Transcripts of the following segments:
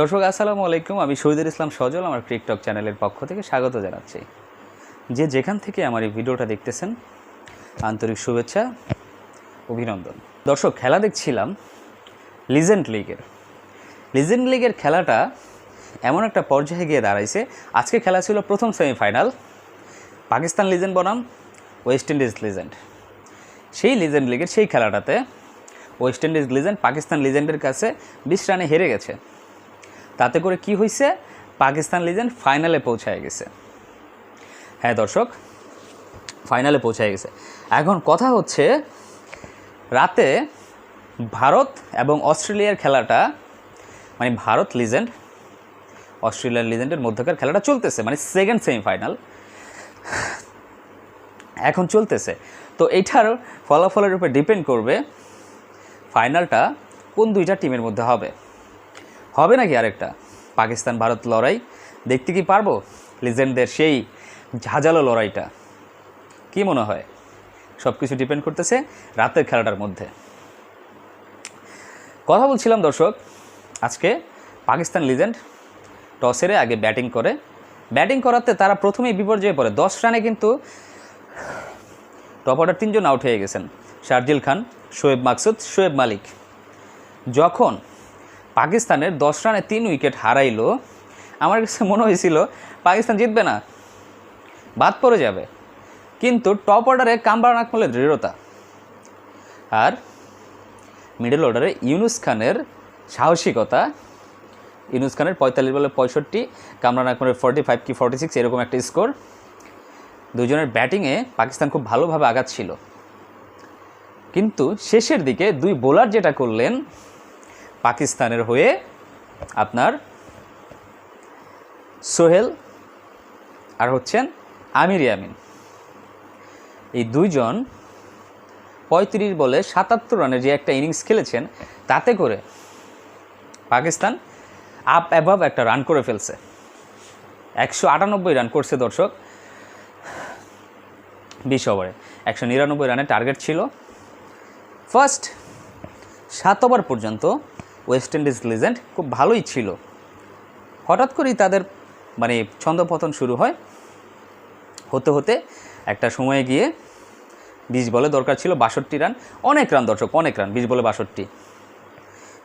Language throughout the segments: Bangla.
দর্শক, আসসালামু আলাইকুম। আমি শহীদুল ইসলাম সজল, আমার টিকটক চ্যানেলের পক্ষ থেকে স্বাগত জানাচ্ছি। যে যেখান থেকে আমার এই ভিডিওটা দেখতেছেন, আন্তরিক শুভেচ্ছা, অভিনন্দন। দর্শক, খেলা দেখছিলাম লিজেন্ড লিগের। লিজেন্ড লিগের খেলাটা এমন একটা পর্যায়ে গিয়ে দাঁড়াইছে। আজকে খেলা ছিল প্রথম সেমিফাইনাল। পাকিস্তান লিজেন্ড বনাম, ওয়েস্ট ইন্ডিজ লিজেন্ড। সেই লিজেন্ড লিগের সেই খেলাটাতে ওয়েস্ট ইন্ডিজ লিজেন্ড পাকিস্তান লিজেন্ডের কাছে বিশ রানে হেরে গেছে। তাতে করে কি হয়েছে পাকিস্তান লিজেন্ড ফাইনালে পৌঁছায় গেছে। হ্যাঁ দর্শক ফাইনালে পৌঁছায় গেছে। এখন কথা হচ্ছে, রাতে ভারত এবং অস্ট্রেলিয়ার খেলাটা মানে ভারত লিজেন্ড অস্ট্রেলিয়ার লিজেন্ডের মধ্যকার খেলাটা চলতেছে মানে সেকেন্ড সেমিফাইনাল এখন চলতেছে। তো এইটার ফলাফলের উপর ডিপেন্ড করবে ফাইনালটা কোন দুইটা টিমের মধ্যে হবে। হবে নাকি আরেকটা? পাকিস্তান, ভারত লড়াই। দেখতে কি পারব? লিজেন্ডদের সেই ঝাঁঝালো লড়াইটা। কি মনে হয়? সব কিছু ডিপেন্ড করতেছে রাতের খেলাটার মধ্যে। কথা বলছিলাম দর্শক, আজকে পাকিস্তান লিজেন্ড টসেরে আগে ব্যাটিং করে। ব্যাটিং করাতে তারা প্রথমেই বিপর্যয়ে পড়ে। দশ রানে কিন্তু টপ অর্ডার তিনজন আউট হয়ে গেছেন। শারজিল খান, শোয়েব মাকসুদ, শোয়েব মালিক। যখন পাকিস্তানের দশ রানে তিন উইকেট হারাইলো। আমার কাছে মনে হয়েছিল, পাকিস্তান জিতবে না, বাদ পড়ে যাবে। কিন্তু টপ অর্ডারে কামবার আকমলের দৃঢ়তা। আর মিডল অর্ডারে ইউনুস খানের সাহসিকতা, ইউনুস খানের পঁয়তাল্লিশ বলে পঁয়ষট্টি কামরান আকমলের ফর্টি ফাইভ কি ফর্টি সিক্স এরকম একটা স্কোর দুজনের ব্যাটিংয়ে পাকিস্তান খুব ভালোভাবে আগাচ্ছিল কিন্তু শেষের দিকে দুই বোলার যেটা করলেন পাকিস্তানের হয়ে আপনার সোহেল আর হচ্ছেন আমির ইয়ামিন। এই দুইজন পঁয়ত্রিশ বলে সাতাত্তর রানের যে একটা ইনিংস খেলেছেন, তাতে করে পাকিস্তান আপ অ্যাভাব একটা রান করে ফেলছে। একশো আটানব্বই রান করছে দর্শক বিশ ওভারে একশো নিরানব্বই রানের টার্গেট ছিল। ফার্স্ট সাত ওভার পর্যন্ত ওয়েস্ট ইন্ডিজ লিজেন্ড খুব ভালোই ছিল। হঠাৎ করেই তাদের মানে ছন্দপতন শুরু হয়। হতে হতে একটা সময়ে গিয়ে বিশ বলে দরকার ছিল বাষট্টি রান। অনেক রান দর্শক, অনেক রান, বিশ বলে বাষট্টি।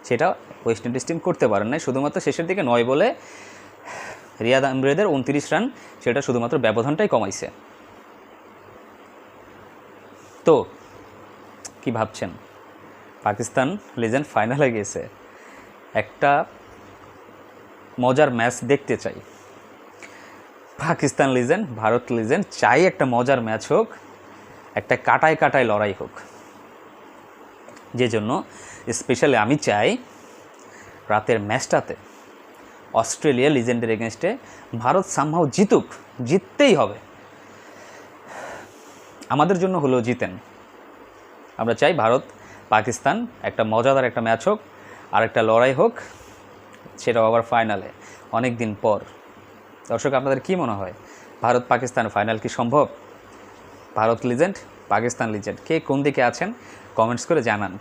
সেটা ওয়েস্ট ইন্ডিজ টিম করতে পারেন নাই। শুধুমাত্র শেষের দিকে নয় বলে রিয়াদ আহমেদের উনত্রিশ রান, সেটা শুধুমাত্র ব্যবধানটাই কমাইছে। তো, কি ভাবছেন? পাকিস্তান লিজেন্ড ফাইনালে গেছে। একটা মজার ম্যাচ দেখতে চাই। পাকিস্তান লিজেন্ড ভারত লিজেন্ড চাই একটা মজার ম্যাচ হোক, একটা কাটায় কাটায় লড়াই হোক। যে জন্য স্পেশালি আমি চাই রাতের ম্যাচটাতে অস্ট্রেলিয়া লিজেন্ডের এগেনস্টে ভারত সামহাও জিতুক, জিততেই হবে। আমাদের জন্য হলেও জিতেন। আমরা চাই ভারত পাকিস্তান একটা মজাদার একটা ম্যাচ হোক। আর একটা লড়াই হোক, সেটাও আবার ফাইনালে অনেক দিন পর। দর্শক, আপনাদের কি মনে হয়? ভারত পাকিস্তান ফাইনাল কি সম্ভব? ভারত লিজেন্ড পাকিস্তান লিজেন্ড কে কোন দিকে আছেন? কমেন্টস করে জানান।